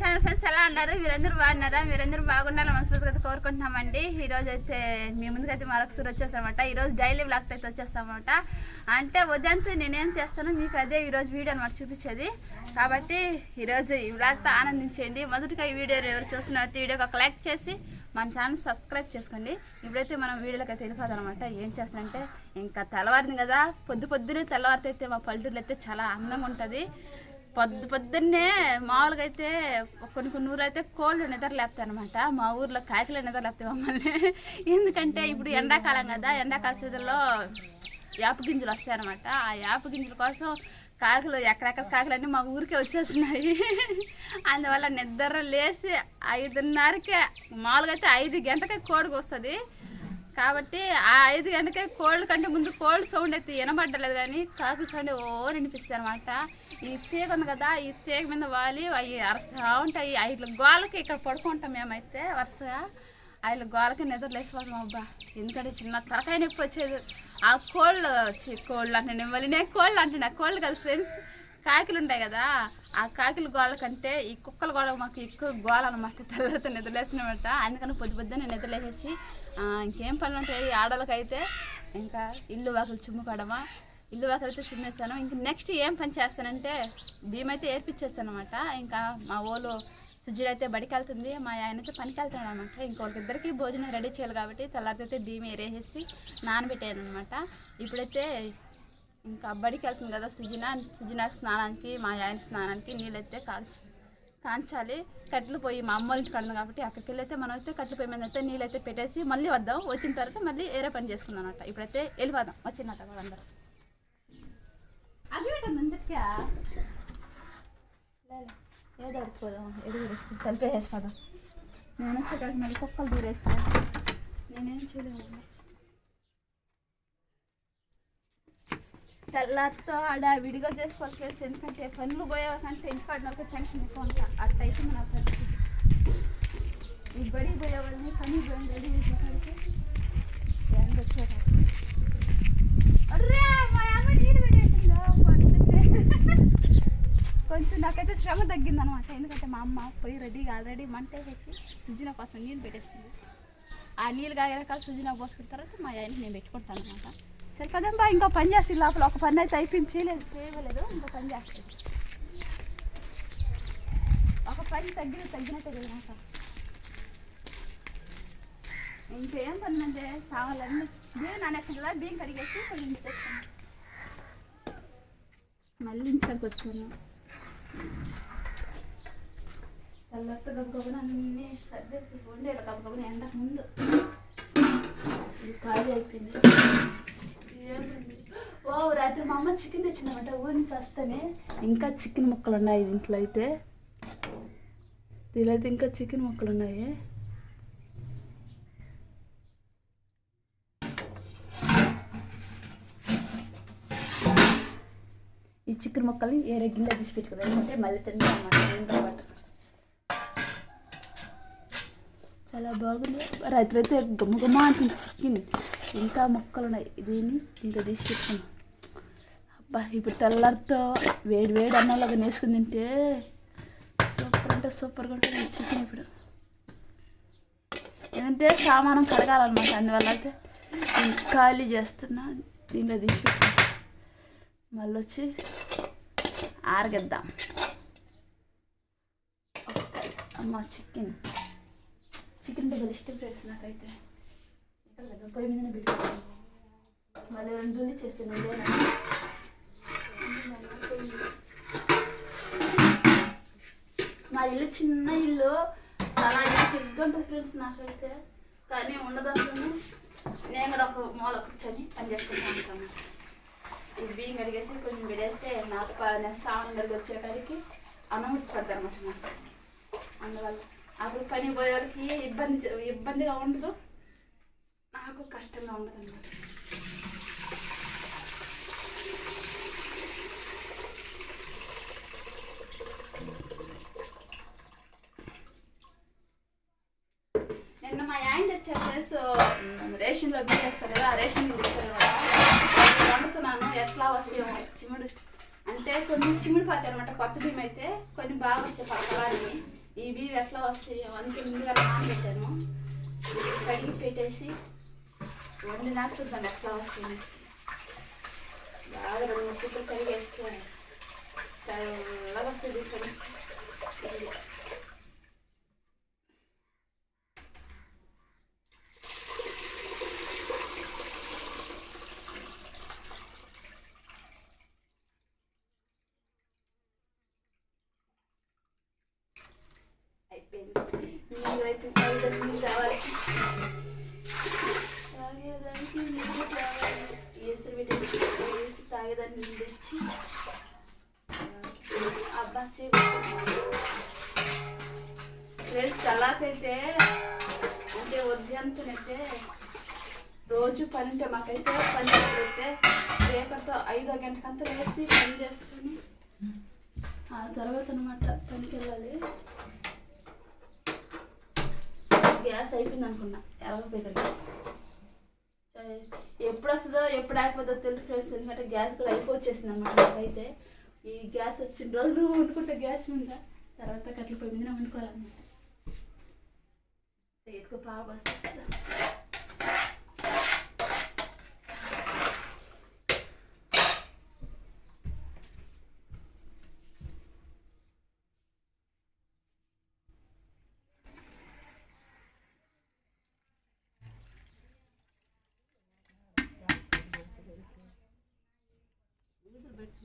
Channel friends ఎలా అన్నారు మీరందరూ బాగున్నారా? మీరందరూ బాగుండాలని మనస్ఫూర్తిగా కోరుకుంటున్నామండి. ఈ రోజు అయితే మీ ముందుకైతే మరొకసారి వచ్చేస్తామట ఈ రోజు డైలీ బ్లాగ్ అయితే వచ్చేస్తామన్నమాట. అంటే ఉదయంతో నేనేం చేస్తానో మీకు అదే ఈరోజు వీడియో అనమాట చూపించేది. కాబట్టి ఈరోజు ఈ బ్లాగ్తో ఆనందించండి మొదటిగా ఈ వీడియో ఎవరు చూస్తున్నారు వీడియోకి ఒక లైక్ చేసి మన ఛానల్ సబ్స్క్రైబ్ చేసుకోండి. ఇప్పుడైతే మనం వీడియోలోకి అయితే అనమాట ఏం చేస్తానంటే ఇంకా తెల్లవారింది కదా. పొద్దు పొద్దునే తెల్లవారితే అయితే మా పల్లెటూరులో అయితే చాలా అందంగా ఉంటుంది. పొద్దు పొద్దున్నే మామూలుగా అయితే కొన్ని కొన్ని ఊరు అయితే కోళ్ళు నిద్ర లేపుతాయి అనమాట మా ఊర్లో కాకిలు నిద్ర లేపుతాయి మమ్మల్ని. ఎందుకంటే ఇప్పుడు ఎండాకాలం కదా ఎండాకాల సీజన్లో యాప గింజలు వస్తాయి అనమాట ఆ యాప గింజల కోసం కాకులు ఎక్కడెక్కడ కాకులన్నీ మా ఊరికే వచ్చేస్తున్నాయి. అందువల్ల నిద్ర లేచి ఐదున్నరకే మామూలుగా అయితే ఐదు గంటకే కోడికి వస్తుంది. కాబట్టి ఆ ఐదు గంటకే కోళ్ళ కంటే ముందు కోళ్ళు సౌండ్ అయితే వినబడ్డలేదు కానీ కాకుల సౌండ్ ఓ వినిపిస్తాయి అనమాట ఈ తీగ ఉంది కదా ఈ తీగ మీద వాలి అవి అరుస్తూ ఉంటాయి. ఐదు గోలకి ఇక్కడ పడుకుంటాం మేమైతే వరుసగా. ఐదు గోలకి నిద్రలేసిపోతాం అబ్బా. ఎందుకంటే చిన్న తలకాయ నొప్పి వచ్చేది. ఆ కోళ్ళు చి- కోళ్ళు అంటే మళ్ళీ నేను కోళ్ళు అంటున్నా. కోళ్ళు కదా ఫ్రెండ్స్. కాకిలు ఉంటాయి కదా ఆ కాకిల గోళ్ళ కంటే ఈ కుక్కల గోడ మాకు ఎక్కువ గోళ అనమాట తెల్లతో నిద్రలేసినమాట అందుకని పొద్దు పొద్దున్న నిద్రలేసేసి ఇంకేం పనులు ఉంటాయి ఆడవాళ్ళకైతే ఇంకా ఇల్లు వాకిలు చిమ్ముకోవడమా? ఇల్లు వాకిలు అయితే చిమ్మేస్తాను. ఇంకా నెక్స్ట్ ఏం పని చేస్తానంటే భీమైతే అయితే ఏర్పించేస్తాను అనమాట ఇంకా మా ఓలు సుజ్జుడు అయితే బడికి వెళ్తుంది మా ఆయన అయితే పనికి వెళ్తాడు అనమాట ఇంకొకరిద్దరికి భోజనం రెడీ చేయాలి కాబట్టి తెల్లారితే బియ్యం ఏరేసేసి నానబెట్టాను అనమాట ఇప్పుడైతే ఇంకా బడికి వెళ్తుంది కదా సుజిన. సుజిన స్నానానికి మా ఆయన స్నానానికి నీళ్ళైతే కాల్చి కాంచాలి. కట్టెలు పోయి మా అమ్మ ఇంటికి కడదు కాబట్టి అక్కడికి వెళ్ళైతే మనం అయితే కట్టెలు పోయి మీద అయితే నీళ్ళైతే పెట్టేసి మళ్ళీ వద్దాం. వచ్చిన తర్వాత మళ్ళీ ఏరే పని చేసుకుందాం అనమాట ఇప్పుడైతే వెళ్ళిపోదాం. వచ్చిన తర్వాత అందరూ. అవి అందరికీ? ఏదో అడుగుపోదాం ఎడుగు వేసుకుని కలిపేసేసిపోదాం నేను వచ్చేటప్పుడు మళ్ళీ కుక్కలు దూరేస్తాను నేనేం చేయలేము తెల్లారితో ఆడ విడిగా చేసుకోవాలి ఫ్రెండ్స్ ఎందుకంటే పనులు పోయేవాకంటే ఇంటి పడినాక టెన్షన్ ఎక్కువ ఉంటా. అట్ట మన పరిస్థితి. ఈ బడి పోయేవాళ్ళని పని రెడీ చేసేసరికి ఎండ వచ్చేటప్పుడు మా కొంచెం నాకైతే శ్రమ తగ్గిందనమాట. ఎందుకంటే మా అమ్మ పోయి రెడీగా ఆల్రెడీ మంట వేసి సుజిన కోసం నీళ్ళు పెట్టేస్తుంది ఆ నీళ్ళు కాగాక సుజిన పోసుకున్న తర్వాత మా ఆయనకి నేను పెట్టుకుంటాను అనమాట సరే కదమ్మా ఇంకో పని చేస్తుంది లోపల ఒక పని అయితే అయిపోయింది. చేయలేదు చేయలేదు ఇంకో పని చేస్తుంది ఒక పని తగ్గిన తగ్గినట్టే కదా ఇంకేం పని అంటే కావాలన్నీ బియ్యం నానేస్తుందా బియ్యం కడిగేసి కొంచెం తెచ్చాను మళ్ళీ ఇంటికి వచ్చాను. తెల్లట్టు గబగబన అన్నీ సర్దేసి ఉండేది గబగబన ఎండకు ముందు. ఇది ఖాళీ అయిపోయింది. ఓ రాత్రి మా అమ్మ చికెన్ తెచ్చిందన్నమాట. ఊరి నుంచి వస్తేనే ఇంకా చికెన్ ముక్కలు ఉన్నాయి దీంట్లో అయితే. దీనిలో అయితే ఇంకా చికెన్ ముక్కలు ఉన్నాయి ఈ చికెన్ ముక్కల్ని ఏరే గిన్నె తీసి పెట్టుకోవాలి ఎందుకంటే మళ్ళీ తింటాం అన్నమాట చాలా బాగుంది. రాత్రి అయితే గుమ్మగుమ్మ అంటుంది చికెన్. ఇంకా మొక్కలు ఉన్నాయి దీన్ని ఇంకా తీసి అబ్బా ఇప్పుడు తెల్లారితో వేడి వేడి అన్నంలాగా నేసుకుని తింటే సూపర్ అంటే సూపర్గా ఉంటుంది చికెన్ ఇప్పుడు. ఏంటంటే సామానం కడగాలన్నమాట. అందువల్ల అయితే ఖాళీ చేస్తున్నా. దీంట్లో తీసి మళ్ళీ వచ్చి ఆరగిద్దాం అమ్మ చికెన్. చికెన్ డబ్బులు ఇష్టం ఫ్రెండ్స్ నాకైతే. పొయ్యి మీద మళ్ళీ రెండు చేస్తాను మా ఇల్లు చిన్న ఇల్లు చాలా ఇల్లు ఉంటుంది ఫ్రెండ్స్ నాకైతే కానీ ఉండదంటే నేను కూడా ఒక మూల కూర్చొని పని చేసుకుంటా ఉంటాను ఈ బియ్యం కడిగేసి కొంచెం విడేస్తే నాకు సామాన్ కడిగి వచ్చే కాడికి అన్నం ఉట్టిపోద్ది అనమాట నాకు అందువల్ల అప్పుడు పని పోయే వాళ్ళకి ఇబ్బంది ఇబ్బందిగా ఉండదు. నాకు కష్టంగా ఉండదు. అనమాట నిన్న మా ఆయన తెచ్చారు సో రేషన్లో బిల్ కదా ఆ రేషన్ తెచ్చారు కదా. వండుతున్నాను ఎట్లా వస్తాయో చిముడు అంటే కొన్ని చిముడు పోతాయి అనమాట కొత్త బియ్యం అయితే కొన్ని బాగా వస్తాయి పక్కలాని ఈ బియ్యం ఎట్లా వస్తాయో అందుకే ముందుగా నానబెట్టాను. పెట్టాను కడిగి పెట్టేసి వండి నాకు చూద్దాం ఎట్లా వస్తాయి అనేసి. బాగా రెండు మూడు టిప్పులు కడిగేస్తే తెల్లగా వస్తుంది కడిగి ఇది. అయిపోయింది నీళ్ళు అయిపోయి తాగేదానికి నీళ్ళు కావాలి తాగేదానికి నీళ్ళు కావాలి. పెట్టేసి వేసి తాగేదానికి నీళ్ళు తెచ్చి అబ్బా ఫ్రెండ్స్ తలాకైతే అంటే ఉదయంతనైతే రోజు పని ఉంటే మాకైతే పని అయితే రేపటితో ఐదో గంటకంతా వేసి పని చేసుకొని ఆ తర్వాత అనమాట పనికి వెళ్ళాలి గ్యాస్ అయిపోయింది అనుకున్నా ఎరగపోయింది సరే ఎప్పుడు వస్తుందో ఎప్పుడు అయిపోతుందో తెలుసు ఫ్రెండ్స్. ఎందుకంటే గ్యాస్ కూడా అయిపోవచ్చేసింది అనమాట నాకైతే. ఈ గ్యాస్ వచ్చిన రోజులు వండుకుంటే గ్యాస్ మీద తర్వాత కట్ల పొయ్యి మీద వండుకోవాలన్నమాట. చేతికి పాప వస్తుంది.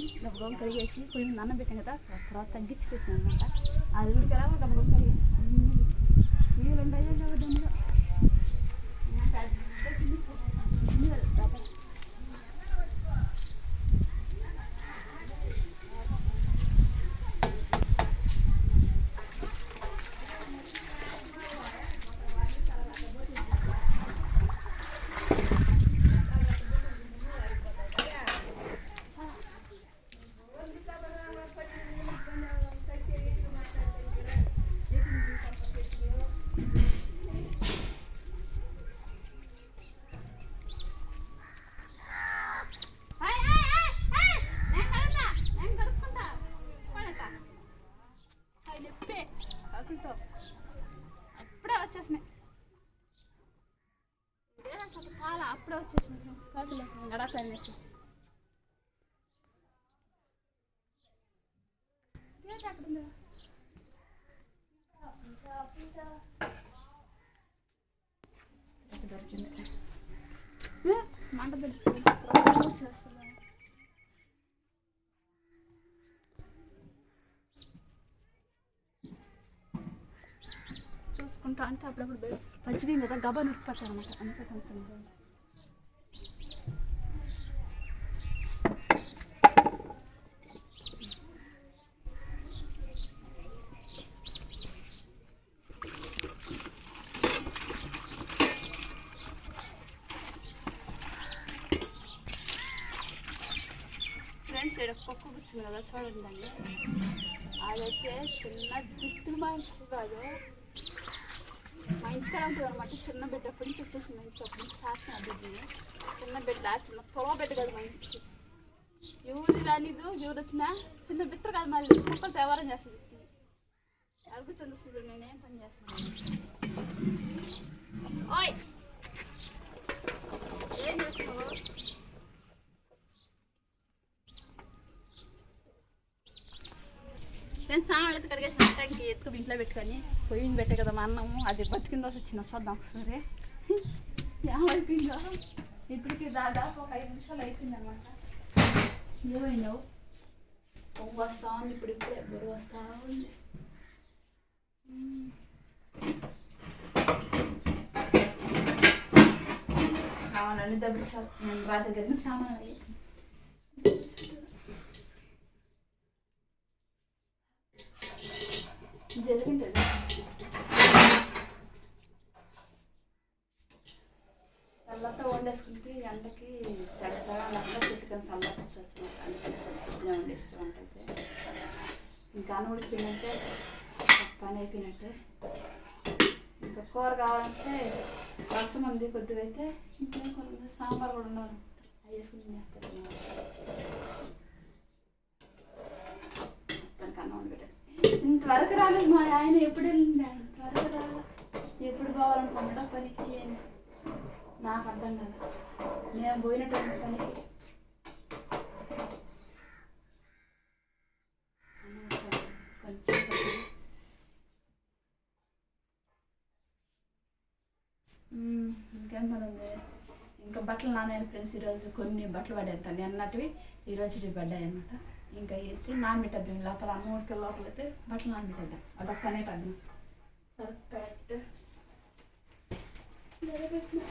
ఇంకా వచ్చి నీళ్ళు తెచ్చుకొని కడిగేసి కొంచెం నాన్న కదా తర్వాత తగ్గించి పెట్టాను అనమాట అది ఉడికరా గబగబా కడిగి నీళ్ళు ఉంటాయో లేవో దానిలో హాయ్ హాయ్ హాయ్ హాయ్ నేను కడుగుతా నేను కడుక్కుంటా పడట హాయ్ నొప్పి కాకులతో అప్పుడే వచ్చేసినాయి ఇదే అసలు కాల అప్పుడే వచ్చేసినాయి కాకులు గడాసాన్ని ఏంటి అక్కడ ఉంది దొరికింది ఏ, మంట దొరికింది చేస్తున్నా చూసుకుంటా అంటే అప్పుడప్పుడు బె- పచ్చిబియ్యం కదా గబా నొప్పిపోతారు అనమాట అంతే కొంచెం ఫ్రెండ్స్ ఇక్కడ కుక్క కూర్చుంది అండి అదైతే చిన్న జిత్తులు మా ఇంటికి కాదు. మా ఇంటికాడ ఉంటుంది అనమాట చిన్న బిడ్డ అప్పటి నుంచి వచ్చేసింది ఇంట్లో? అప్పటి నుంచి బిడ్డని. చిన్న బిడ్డ చిన్న పొలవ బిడ్డ కాదు మా ఇంటికి ఎవరు రానిదు? ఎవరు వచ్చినా? చిన్న బిత్ర కాదు మరి కుక్కలు వ్యవహారం చేస్తుంది. అడుగు చంద్రుస్తుంది నేనేం పని చేస్తాను? ఓయ్! ఏం చేస్తున్నావు? నేను సామాన్లు అయితే కడిగేసిన ఇంక ఎత్తుకు ఇంట్లో పెట్టుకొని పొయ్యి పెట్టే కదా మా అన్నము అది బతికిందో వచ్చిందో చూద్దాం ఒకసారి. ఏమైపోయిందో? ఇప్పటికి దాదాపు ఒక ఐదు నిమిషాలు అయిపోయిందనమాట ఏమైనావు పొంగు వస్తా ఉంది ఇప్పుడు ఇప్పుడే బరువు వస్తా ఉంది. అవునండి దగ్గర చాలు నేను రాత్రి దగ్గర సామాన్లు జరిగింటుంది తర్వాత వండేసుకుంటే ఎండకి సగసగా అంతా చిట్టుకొని చల్లకొచ్చు వచ్చినట్టు అందుకని ఇంకా అన్నం ఉడికిపోయినట్టే పని అయిపోయినట్టే ఇంకా కూర కావాలంటే రసం ఉంది కొద్దిగా అయితే ఇంకేం కూర ఉంది సాంబార్ కూడా ఉన్నారు. అవి వేసుకుని తినేస్తారు ప్రస్తుతానికి అన్నం వండి పెట్టాను ఇంతవరకు రాలేదు మా ఆయన ఎప్పుడు వెళ్ళింది? ఇంతవరకు రాలేదు ఎప్పుడు పోవాలనుకుంటా పనికి అని. నాకు అర్థం కదా. నేను పోయినటువంటి పనికి. ఇంకేం పని ఉంది ఇంకా బట్టలు నాన్న ఫ్రెండ్స్ ఈరోజు కొన్ని బట్టలు పడాయంట. నిన్నటివి ఈరోజు పడ్డాయి అన్నమాట ఇంకా ఎత్తి నానబెట్టద్దు లోపల అమ్మ ఉడికే లోపల అయితే బట్టలు నానబెట్టద్దాం అదొక్కనే పడ్డాం సర్ఫ్ ప్యాకెట్ నిలబెట్టిన.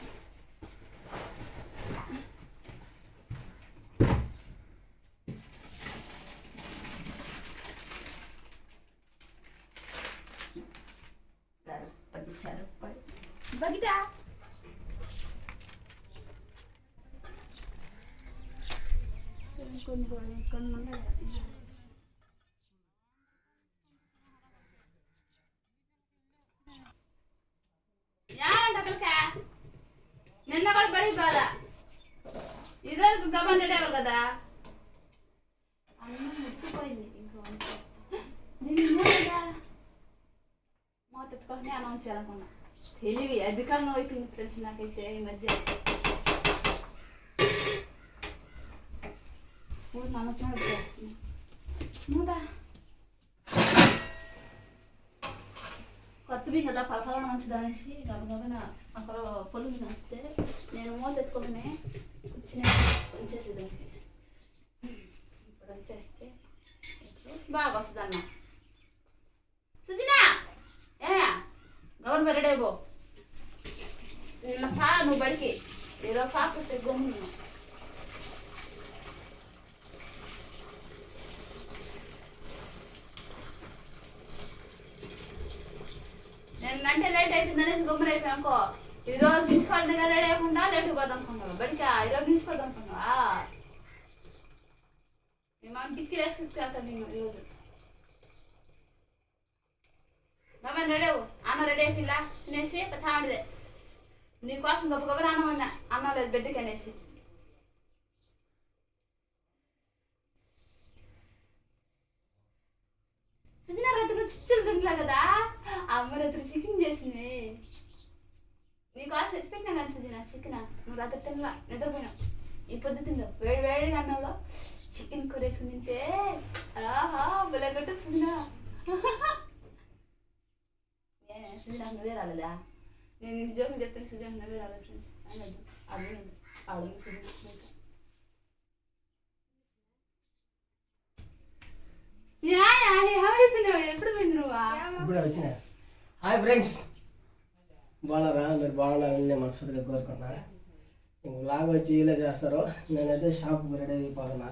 సరిపడి సరిపడి బగిటా నిన్న కూడా బడి బాధ ఈరోజు గమన్ రెడేవారు కదా అన్నం ఉడికిపోయింది ఇంకో మూత ఎత్తుకొని అన్నం ఉంచాలనుకున్నా తెలివి అధికంగా అయిపోయింది ఫ్రెండ్స్ నాకైతే ఈ మధ్య మూడు నాన్న వచ్చినాడు చేస్తుంది మూత కొత్త బియ్యం కదా పలపలన మంచిది అనేసి గబగబన అక్కడ పొలం వస్తే నేను మూత ఎత్తుకొని కూర్చుని ఉంచేసేదానికి ఇప్పుడు వచ్చేస్తే బాగా వస్తుంది అన్న సుజనా! ఏ గవర్న రెడీ అయిపో. నిన్న పా నువ్వు బడికి. ఈరోజు పాకపోతే గమ్ము నిన్నంటే లేట్ అయిపోయింది అనేసి గమ్మున అనుకో ఈ రోజు ఇంటికాడ రెడీ అయ్యకుండా లేట్ పోదాం అనుకున్నావు బడికి ఈ రోజు నిలిచిపోదాం అనుకున్నావా మేము మామ డిక్కి వేసుకుంటే వెళ్తాను నేను ఈరోజు గమని రెడీ అన్న రెడీ అయిపోయిలా తినేసి తాండిదే నీకోసం గొప్ప గొప్ప అన్నం ఉన్నా అన్నం లేదు బిడ్డకి అనేసి సుజన రాత్రి చిచ్చులు తింటా కదా అమ్మ రాత్రి చికెన్ చేసింది నీకోసం ఎత్తి కానీ సుజన చికెన్ నువ్వు రాత్రి తినలా నిద్రపోయినావు ఈ పొద్దు తిందో వేడి వేడిగా అన్నావులో చికెన్ కూర వేసుకుని తింటే ఆహా బులగట్ట సుజన. ఏ సుజన నువ్వే రాలేదా? నేను ఇంటి చెప్తాను సుజన నువ్వే రాలేదు ఫ్రెండ్స్? అనదు అది అడుగు సుజన హాయ్ ఫ్రెండ్స్ ఏమైపోయినావు ఎప్పుడు పోయింది నువ్వా ఇప్పుడే వచ్చిన హాయ్ ఫ్రెండ్స్ బాగున్నారా మీరు బాగున్నారని నేను మనస్ఫూర్తిగా కోరుకున్నా ఇంక లాగ్ వచ్చి ఇలా చేస్తారు నేనైతే షాప్కి రెడీ అయిపోతున్నా.